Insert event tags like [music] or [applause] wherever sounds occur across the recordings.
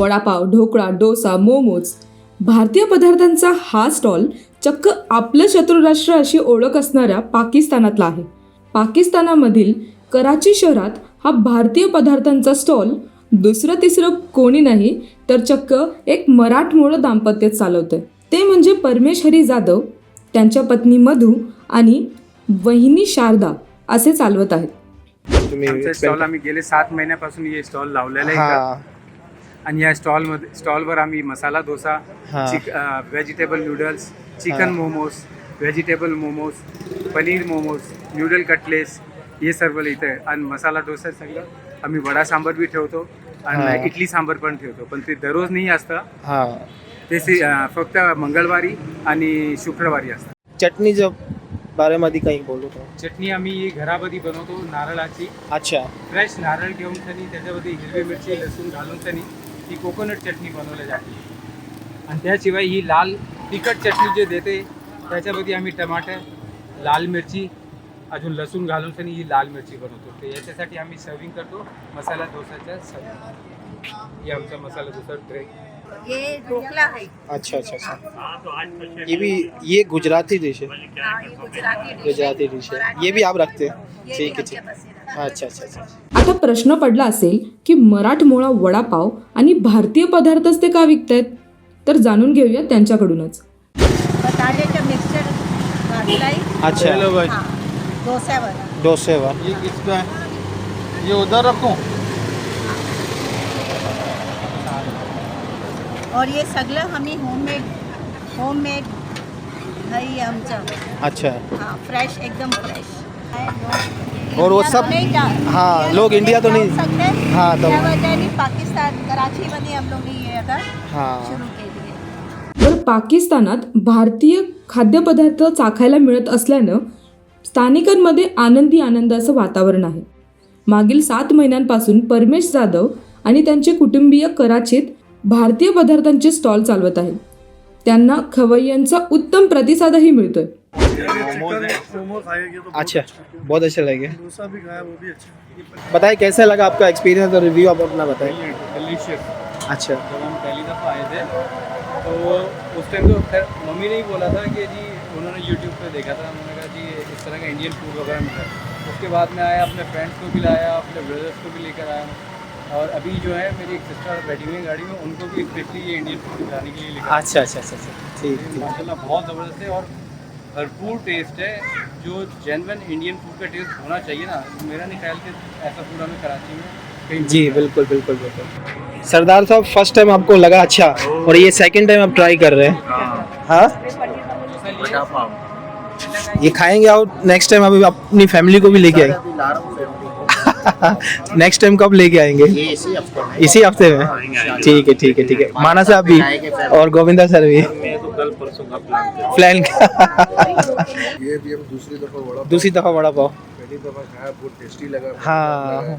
वडापाव ढोकळा डोसा मोमोज. भारतीय पदार्थांचा हा स्टॉल चक्क आपलं शत्रुराष्ट्र अशी ओळख असणाऱ्या पाकिस्तानातला आहे. पाकिस्तानामधील कराची शहरात हा भारतीय पदार्थांचा स्टॉल दुसरं तिसरं कोणी नाही तर चक्क एक मराठमोळं दाम्पत्य चालवतंय. ते म्हणजे परमेश हरी जाधव त्यांच्या पत्नी मधू आणि वहिनी शारदा असे चालवत आहेत. आमचा स्टॉल आम्ही गेले सात महिन्यापासून हे स्टॉल लावलेला आहे. आणि या स्टॉलमध्ये स्टॉलवर आम्ही मसाला डोसा हा. चिक व्हेजिटेबल नूडल्स चिकन हा. Momos vegetable momos paneer momos noodle cutlets हे सर्व इथं आहे. आणि मसाला डोसा सगळं आम्ही वडा सांबर बी ठेवतो हा. आणि इडली सांबर पण ठेवतो. पण ते दररोज नाही असतं. हा. ते सी- अं, फक्त मंगळवारी आणि शुक्रवारी असतं. चटणी जो बारेमध्ये काही बोलू चटणी आम्ही घरामध्ये बनवतो नारळाची. अच्छा. फ्रेश नारळ घेऊन सनी त्याच्यामध्ये हिरवी मिरची लसूण घालून सनी ती कोकोनट चटणी बनवली जाते. आणि त्याशिवाय ही लाल तिखट चटणी जे देते त्याच्यामध्ये आम्ही टमाटर लाल मिरची अजून लसूण घालून सनी ही लाल मिरची बनवतो. तर याच्यासाठी आम्ही सर्विंग करतो मसाला डोसाच्या सर्विंग हे आमचा मसाला डोसा ड्रिंक ये ढोकला है अच्छा अच्छा अच्छा. ये भी ये गुजराती डिश है. गुजराती डिश है। ये भी आप रखते हैं? ठीक है ठीक ना। अच्छा अच्छा अच्छा. आता प्रश्न पडला असेल की मराठमोळा वडापाव आणि भारतीय पदार्थच ते का विकतायत? तर जाणून घेऊया त्यांच्याकडूनच. बताने मिक्सचर अच्छा. हाँ. डोस्यावर. डोसे वा ये किसका है ये उधर रखूं. और ये सगळं आम्ही होममेड होममेड है आमचं. अच्छा. हाँ फ्रेश एकदम फ्रेश और वो सब- हाँ, लोग इंडिया तो नहीं- हाँ, तो- पाकिस्तान कराची हम लोग हाँ। तर पाकिस्तानात भारतीय खाद्यपदार्थ चाखायला मिळत असल्यानं स्थानिकांमध्ये आनंदी आनंदाचं वातावरण आहे. मागील सात महिन्यांपासून परमेश जाधव आणि त्यांचे कुटुंबीय कराचीत भारतीय पदार्थांचे स्टॉल चालवत आहेत. त्यांना खवय्यांचा उत्तम प्रतिसादही मिळतोय. अच्छा बहुत अच्छा लगे। बताइए कैसा लगा आपका एक्सपीरियंस और रिव्यू आप अपना बताएँ। डिलिशियस अच्छा। जब हम पहली दफ़ा आए थे तो उस टाइम तो खैर मम्मी ने ही बोला था कि जी उन्होंने यूट्यूब पे देखा था। उन्होंने कहा जी इस तरह का इंडियन फ़ूड वगैरह मिलता है। उसके बाद में आया अपने फ्रेंड्स को भी लाया अपने ब्रदर्स को भी लेकर आया। और अभी जो है मेरी एक सिस्टर बैठी हुई है गाड़ी में उनको भी स्पेशली ये इंडियन फ़ूड खिलाने के लिए लेकर अच्छा अच्छा अच्छा अच्छा। ठीक ठीक। माशाल्लाह बहुत ज़बरदस्त है और भरपूर टेस्ट है। जो जेनवन इंडियन फ़ूड का टेस्ट होना चाहिए ना मेरा नहीं ख्याल कि ऐसा फ़ूड हमें कराची में जी बिल्कुल बिल्कुल बिल्कुल। सरदार साहब फ़र्स्ट टाइम आपको लगा अच्छा और ये सेकंड टाइम आप ट्राई कर रहे हैं। हाँ। ये खाएँगे और नेक्स्ट टाइम अभी अपनी फैमिली को भी लेके आएँगे नेक्स्ट टाइम कब लेके आएँगे। इसी हफ़्ते में। ठीक है ठीक है ठीक है। माना साहब भी और गोविंदा सर भी। प्लान [laughs] ये भी हम दूसरी दफ़ा बड़ा दूसरी दफ़ा वड़ा पाव। पहली दफ़ा खाया बहुत टेस्टी लगा हाँ।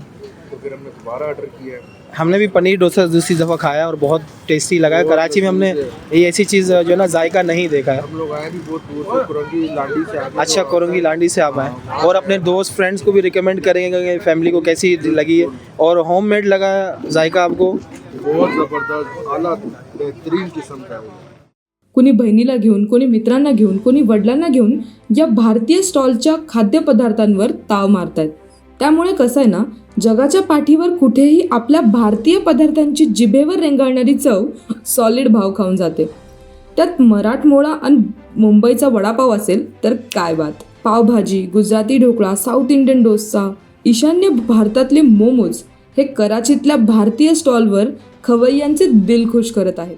तो फिर हमने दोबारा ऑर्डर किया हमने भी पनीर डोसा दूसरी दफ़ा खाया और बहुत टेस्टी लगा। है कराची में हमने ये ऐसी चीज़ जो है ना जायका नहीं देखा है। हम लोग आए भी बहुत दूर से कुरंगी लांडी से आगे अच्छा कोरंगी लांडी से आप आए और अपने दोस्त फ्रेंड्स को भी रिकमेंड करेंगे कि फैमिली को कैसी लगी है। और होममेड लगा है जायका आपको। बहुत ज़बरदस्त आला बेहतरीन किस्म का है कोणी बहिणीला घेऊन कोणी मित्रांना घेऊन कोणी वडिलांना घेऊन या भारतीय स्टॉलच्या खाद्यपदार्थांवर ताव मारतायत. त्यामुळे कसं आहे ना जगाच्या पाठीवर कुठेही आपल्या भारतीय पदार्थांची जिभेवर रेंगाळणारी चव सॉलिड भाव खाऊन जाते. त्यात मराठमोळा आणि मुंबईचा वडापाव असेल तर काय बात. पावभाजी गुजराती ढोकळा साऊथ इंडियन डोसा ईशान्य भारतातले मोमोज हे कराचीतल्या भारतीय स्टॉलवर खवय्यांचे दिल खुश करत आहेत.